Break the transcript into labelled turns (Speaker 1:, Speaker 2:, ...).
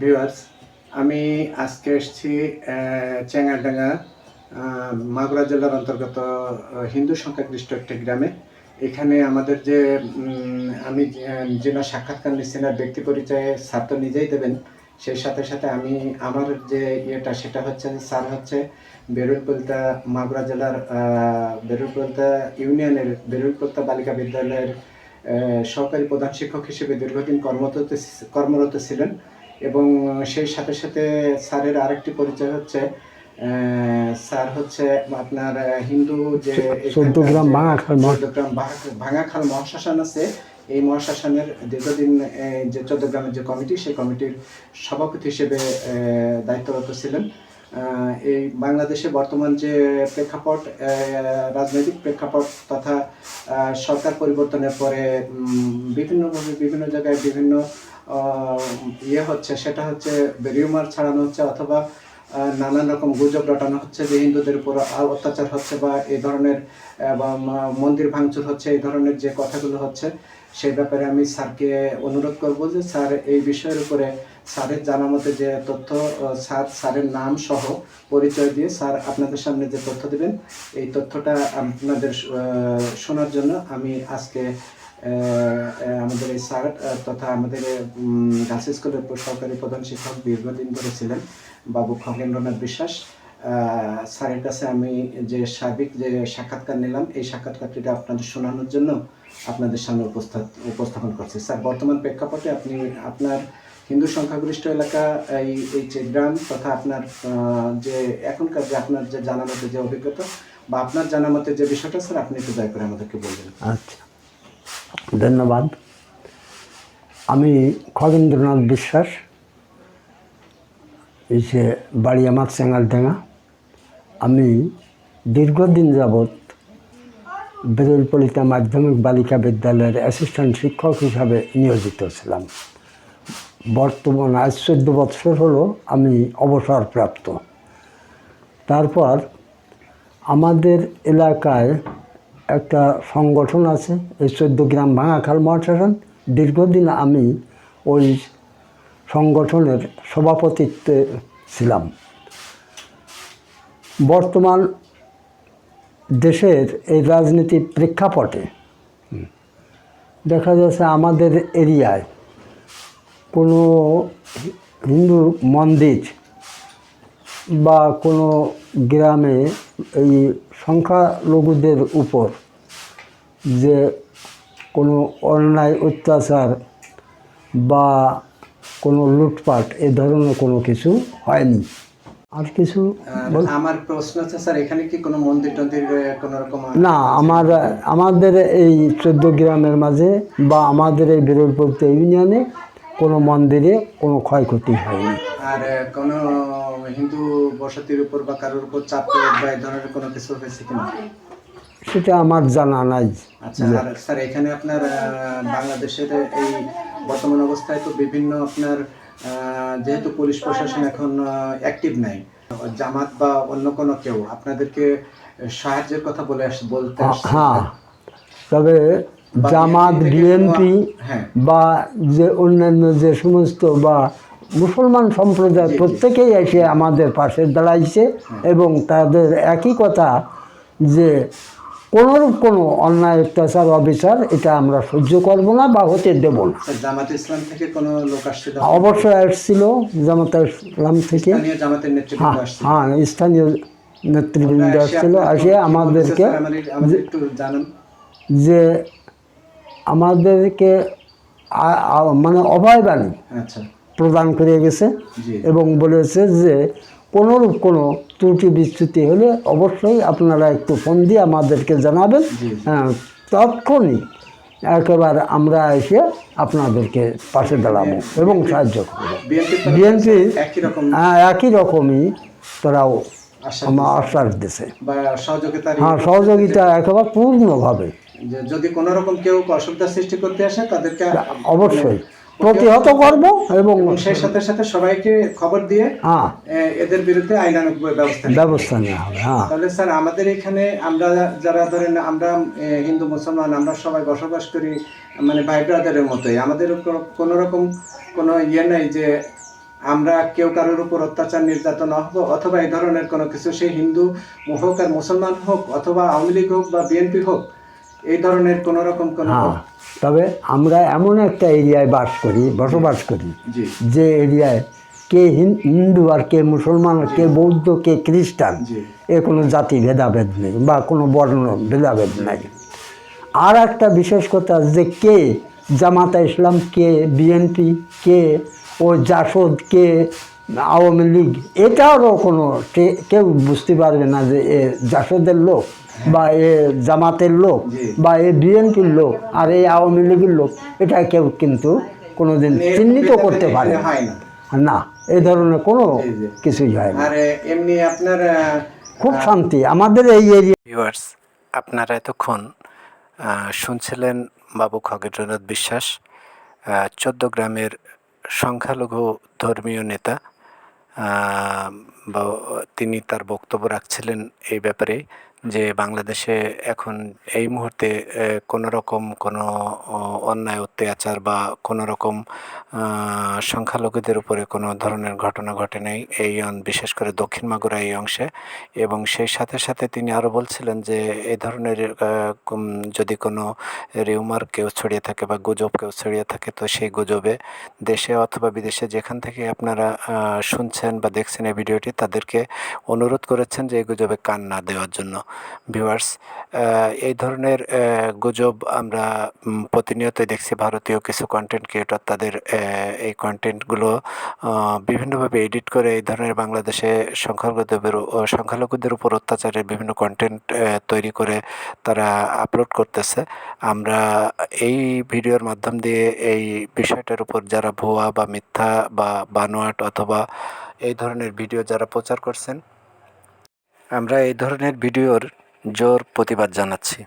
Speaker 1: Viewers, আমি আজকে এসেছি চেঙ্গাডাঙ্গা মাগুরা জেলার অন্তর্গত হিন্দু সংখ্যাগরিষ্ঠ একটি গ্রামে। এখানে আমাদের যে আমি যিনি সাক্ষাৎকার নিচ্ছেন না ব্যক্তি পরিচয়ে স্যার তো নিজেই দেবেন। সেই সাথে সাথে আমি, আমার যে ইয়েটা, সেটা হচ্ছে স্যার হচ্ছে বেরুলপলতা, মাগুরা জেলার বেরুলপলতা ইউনিয়নের, বেরুলপলতা বালিকা বিদ্যালয়ের সহকারী প্রধান শিক্ষক হিসেবে দীর্ঘদিন কর্মরত কর্মরত ছিলেন। এবং সেই সাথে সাথে স্যারের আরেকটি পরিচয় হচ্ছে স্যার হচ্ছে আপনার হিন্দু যে
Speaker 2: চৌদ্দগ্রাম ভাঙাখাল
Speaker 1: চৌদ্দগ্রাম ভাঙাখাল মহাশ্মশান আছে। এই মহাশাসনের দীর্ঘদিন যে চৌদ্দগ্রামের যে কমিটি সেই কমিটির সভাপতি হিসেবে দায়িত্বরত ছিলেন। এই বাংলাদেশে বর্তমান যে প্রেক্ষাপট রাজনৈতিক প্রেক্ষাপট তথা সরকার পরিবর্তনের পরে বিভিন্নভাবে বিভিন্ন জায়গায় বিভিন্ন ইয়ে হচ্ছে, সেটা হচ্ছে রিউমার ছড়ানো হচ্ছে অথবা নানান রকম গুজব রটানো হচ্ছে, যে হিন্দুদের উপর অত্যাচার হচ্ছে বা এই ধরনের মন্দির ভাঙচুর হচ্ছে, এই ধরনের যে কথাগুলো হচ্ছে সেই ব্যাপারে আমি স্যারকে অনুরোধ করব যে স্যার এই বিষয়ের উপরে স্যারের জানা মতে যে তথ্য স্যার, স্যারের নাম সহ পরিচয় দিয়ে স্যার আপনাদের সামনে যে তথ্য দেবেন, এই তথ্যটা আপনাদের শোনার জন্য আমি আজকে আমাদের এই স্যার তথা আমাদের গার্লস স্কুলের সহকারী প্রধান শিক্ষক দীর্ঘদিন ধরে ছিলেন। বাবু খগেন্দ্রনাথ বিশ্বাস। স্যারের কাছে আমি যে সার্বিক যে সাক্ষাৎকার নিলাম, এই সাক্ষাৎকারটিটা আপনাদের শোনানোর জন্য আপনাদের সামনে উপস্থাপ উপস্থাপন করছি। স্যার, বর্তমান প্রেক্ষাপটে আপনি আপনার হিন্দু সংখ্যাগরিষ্ঠ এলাকা, এই এই যে গ্রাম তথা আপনার যে এখনকার যে আপনার যে জানা মতে যে অভিজ্ঞতা বা আপনার জানা মতে যে বিষয়টা, স্যার, আপনি একটু দয়া করে আমাদেরকে বলবেন।
Speaker 2: আচ্ছা। ধন্যবাদ। আমি খগেন্দ্রনাথ বিশ্বাস যে বাড়ি আমার চেঙ্গালডাঙ্গা আমি দীর্ঘদিন যাবৎ বেরুলপলিতা মাধ্যমিক বালিকা বিদ্যালয়ের অ্যাসিস্ট্যান্ট শিক্ষক হিসাবে নিয়োজিত ছিলাম। বর্তমান আজ চোদ্দ বৎসর হলো আমি অবসরপ্রাপ্ত। তারপর আমাদের এলাকায় একটা সংগঠন আছে, এই চোদ্দ গ্রাম ভাঙাখাল মহাশাসন। দীর্ঘদিন আমি ওই সংগঠনের সভাপতিত্বে ছিলাম। বর্তমান দেশের এই রাজনীতির প্রেক্ষাপটে দেখা যাচ্ছে আমাদের এরিয়ায় কোনো হিন্দু মন্দির বা কোনো গ্রামে এই সংখ্যালঘুদের উপর যে কোনো অন্যায় অত্যাচার বা কোনো লুটপাট এ ধরনের কোনো কিছু হয়নি। আর কিছু
Speaker 1: আমার প্রশ্ন আছে স্যার এখানে কি কোনো মন্দির টন্দির কোনো রকম
Speaker 2: না আমার আমাদের এই চোদ্দ গ্রামের মাঝে বা আমাদের এই বেরোলপড়তে ইউনিয়নে কোনো মন্দিরে কোনো ক্ষয়ক্ষতি হয়নি।
Speaker 1: আর কোনো হিন্দু বসতির উপর বা কারোর উপর চাপ প্রয়োগ বা এই ধরনের কোনো কিছু হয়েছে কিনা?
Speaker 2: সেটা আমার জানা নাই।
Speaker 1: আচ্ছা আর স্যার এখানে আপনার বাংলাদেশের এই বর্তমান অবস্থায় তো বিভিন্ন আপনার যেহেতু পুলিশ প্রশাসন এখন অ্যাক্টিভ নাই জামাত বা অন্য কোনো কেউ আপনাদেরকে সাহায্যের কথা বলে আস বলতে
Speaker 2: হ্যাঁ তবে জামাত বিএনপি
Speaker 1: হ্যাঁ।
Speaker 2: বা যে অন্যান্য যে সমস্ত বা মুসলমান সম্প্রদায়। প্রত্যেকেই এসে আমাদের পাশে দাঁড়াইছে এবং তাদের একই কথা যে কোনোরূপ কোনো অন্যায় অত্যাচার অবিচার এটা আমরা সহ্য করব না বা হতে দেব না।
Speaker 1: জামাত ইসলাম থেকে কোনো লোক আসছিল
Speaker 2: অবশ্যই আসছিল জামাত ইসলাম থেকে। হ্যাঁ হ্যাঁ স্থানীয় নেতৃবৃন্দ আসছিল আসে আমাদেরকে যে আমাদেরকে মানে অভয়বাণী
Speaker 1: আচ্ছা।
Speaker 2: প্রদান করে গেছে এবং বলেছে যে কোনোরূপ কোনো ত্রুটি বিচ্যুতি হলে অবশ্যই আপনারা একটু ফোন দিয়ে আমাদেরকে জানাবেন। হ্যাঁ তৎক্ষণিক একেবারে আমরা এসে আপনাদেরকে পাশে দাঁড়াবো এবং সাহায্য করব।
Speaker 1: বিএনপি
Speaker 2: হ্যাঁ একই রকমই তারাও আমার আশ্বাস দিছে। হ্যাঁ সহযোগিতা একেবারে পূর্ণভাবে।
Speaker 1: যদি কোনো রকম কেউ অসুবিধা সৃষ্টি করতে আসে তাদেরকে
Speaker 2: অবশ্যই। প্রতিহত করব এবং
Speaker 1: সেই সাথে সাথে সবাইকে খবর দিয়ে
Speaker 2: হ্যাঁ।
Speaker 1: এদের বিরুদ্ধে আইনানুগ ব্যবস্থা
Speaker 2: ব্যবস্থা নেওয়া হবে হ্যাঁ।
Speaker 1: তাহলে স্যার আমাদের এখানে আমরা যারা ধরেন আমরা হিন্দু মুসলমান আমরা সবাই বসবাস করি মানে ভাই ব্রাদারের মতোই। আমাদের কোনো রকম কোনো ইয়ে নাই যে
Speaker 3: আমরা কেউ কারোর উপর অত্যাচার নির্যাতন হব অথবা এই ধরনের কোনো কিছু সে হিন্দু হোক আর মুসলমান হোক অথবা আওয়ামী লীগ হোক বা বিএনপি হোক এই ধরনের কোন রকম কোন
Speaker 2: হ্যাঁ। তবে আমরা এমন একটা এরিয়ায় বাস করি বসবাস করি যে এরিয়ায় কে হিন্দু আর কে মুসলমান কে বৌদ্ধ কে খ্রিস্টান এ কোনো জাতি ভেদাভেদ নেই বা কোনো বর্ণ ভেদাভেদ নেই। আর একটা বিশেষ কথা যে কে জামাতা ইসলাম কে বিএনপি কে ও জাসদ কে আওয়ামী লীগ এটারও কোনো কে- কেউ বুঝতে পারবে না যে এ জাসদের লোক বা এ জামাতের লোক বা এ বিএনপির লোক আর এই আওয়ামী লীগের লোক এটা কেউ কিন্তু কোনোদিন
Speaker 3: এর
Speaker 2: চিহ্নিত করতে পারে না। এই ধরনের কোনো। কিছুই হয় না
Speaker 3: এমনি আপনার
Speaker 2: খুব শান্তি আমাদের এই এরিয়া
Speaker 1: ভিউয়ার্স আপনারা এতক্ষণ শুনছিলেন বাবু খগেন্দ্রনাথ বিশ্বাস চোদ্দ গ্রামের সংখ্যালঘু ধর্মীয় নেতা তিনি তার বক্তব্য রাখছিলেন এই ব্যাপারে। যে বাংলাদেশে এখন এই মুহূর্তে কোনো রকম কোনো অন্যায়, অত্যাচার বা কোনো রকম সংখ্যালঘুদের উপরে কোনো ধরনের ঘটনা ঘটে নাই এই বিশেষ করে দক্ষিণ মাগুরা এই অংশে। এবং সেই সাথে সাথে তিনি আরও বলছিলেন যে এই ধরনের যদি কোনো রিউমার কেউ ছড়িয়ে থাকে বা গুজব কেউ ছড়িয়ে থাকে, তো সেই গুজবে দেশে অথবা বিদেশে যেখান থেকে আপনারা শুনছেন বা দেখছেন এই ভিডিওটি, তাদেরকে অনুরোধ করেছেন যে এই গুজবে কান না দেওয়ার জন্য। ভিউয়ার্স এই ধরনের গুজব আমরা উম, প্রতিনিয়তই দেখছি ভারতীয় কিছু কন্টেন্ট ক্রিয়েটর তাদের এই কন্টেন্টগুলো বিভিন্নভাবে এডিট করে এই ধরনের বাংলাদেশে সংখ্যালঘুদের সংখ্যালঘুদের উপর অত্যাচারের বিভিন্ন কন্টেন্ট তৈরি করে তারা আপলোড করতেছে। আমরা এই ভিডিওর মাধ্যম দিয়ে এই বিষয়টার উপর যারা ভুয়া বা মিথ্যা বা বানোয়াট অথবা এই ধরনের ভিডিও যারা প্রচার করছেন আমরা এই ধরনের ভিডিওর জোর প্রতিবাদ জানাচ্ছি।